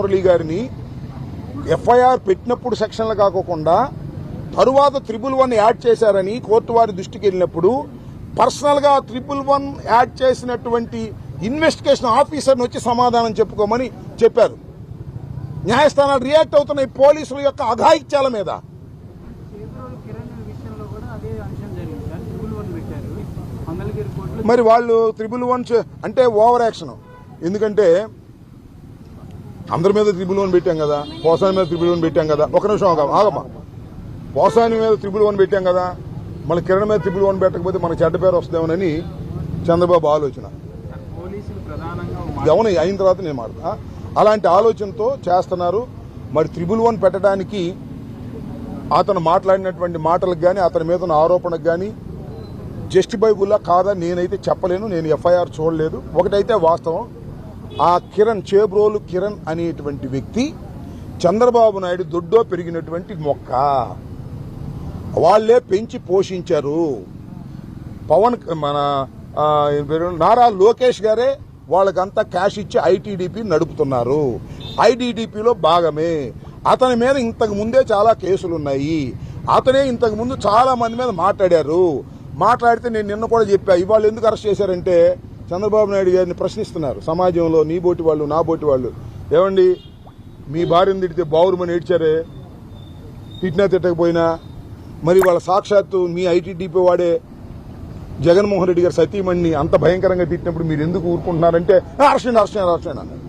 మురళి గారిని ఎఫ్ఐఆర్ పెట్టినప్పుడు సెక్షన్లు కాకోకుండా తరువాత త్రిబుల్ వన్ యాడ్ చేశారని కోర్టు వారి దృష్టికి వెళ్ళినప్పుడు పర్సనల్గా త్రిబుల్ వన్ యాడ్ చేసినటువంటి ఇన్వెస్టిగేషన్ ఆఫీసర్ని వచ్చి సమాధానం చెప్పుకోమని చెప్పారు. న్యాయస్థానాలు రియాక్ట్ అవుతున్న ఈ పోలీసుల యొక్క అఘాయిత్యాల మీద. మరి వాళ్ళు త్రిబుల్ వన్ అంటే ఓవర్ యాక్షన్. ఎందుకంటే అందరి మీద త్రిబుల్ వన్ పెట్టాం కదా పోసాని మీద త్రిబుల్ వన్ పెట్టాం కదా. ఒక నిమిషం ఆగమ్మా పోసాని మీద త్రిబుల్ వన్ పెట్టాం కదా మన కిరణ్ మీద త్రిబుల్ వన్ పెట్టకపోతే మనకు చెడ్డ పేరు వస్తుందేమోనని చంద్రబాబు ఆలోచన. ఎవరు అయిన తర్వాత నేను మాడతా అలాంటి ఆలోచనతో చేస్తున్నారు. మరి త్రిబుల్ వన్ పెట్టడానికి అతను మాట్లాడినటువంటి మాటలకు కానీ అతని మీద ఉన్న ఆరోపణకు కానీ జస్టిఫైబుల్లా కాదా నేనైతే చెప్పలేను. నేను ఎఫ్ఐఆర్ చూడలేదు. ఒకటైతే వాస్తవం. ఆ కిరణ్ చేబ్రోలు కిరణ్ అనేటువంటి వ్యక్తి చంద్రబాబు నాయుడు దొడ్డో పెరిగినటువంటి మొక్క. వాళ్ళే పెంచి పోషించారు. పవన్ మన నారా లోకేష్ గారే వాళ్ళకంతా క్యాష్ ఇచ్చి ఐటీడీపీ నడుపుతున్నారు. ఐటీడీపీలో భాగమే. అతని మీద ఇంతకు ముందే చాలా కేసులు ఉన్నాయి అతనే ఇంతకు ముందు చాలా మంది మీద మాట్లాడారు. మాట్లాడితే నేను నిన్న కూడా చెప్పా ఇవాళ ఎందుకు అరెస్ట్ చేశారంటే చంద్రబాబు నాయుడు గారిని ప్రశ్నిస్తున్నారు. సమాజంలో నీ బోటి వాళ్ళు నా బోటి వాళ్ళు. ఏమండి? మీ భార్యను తిడితే బావురుమని ఏడ్చారే తిట్టినా తిట్టకపోయినా? మరి వాళ్ళ సాక్షాత్తు మీ ఐటీడీపీ వాడే జగన్మోహన్ రెడ్డి గారు సతీమణిని అంత భయంకరంగా తిట్టినప్పుడు మీరు ఎందుకు ఊరుకుంటున్నారంటే అర్షన్ అర్షన్ అర్షన్ అన్నారు.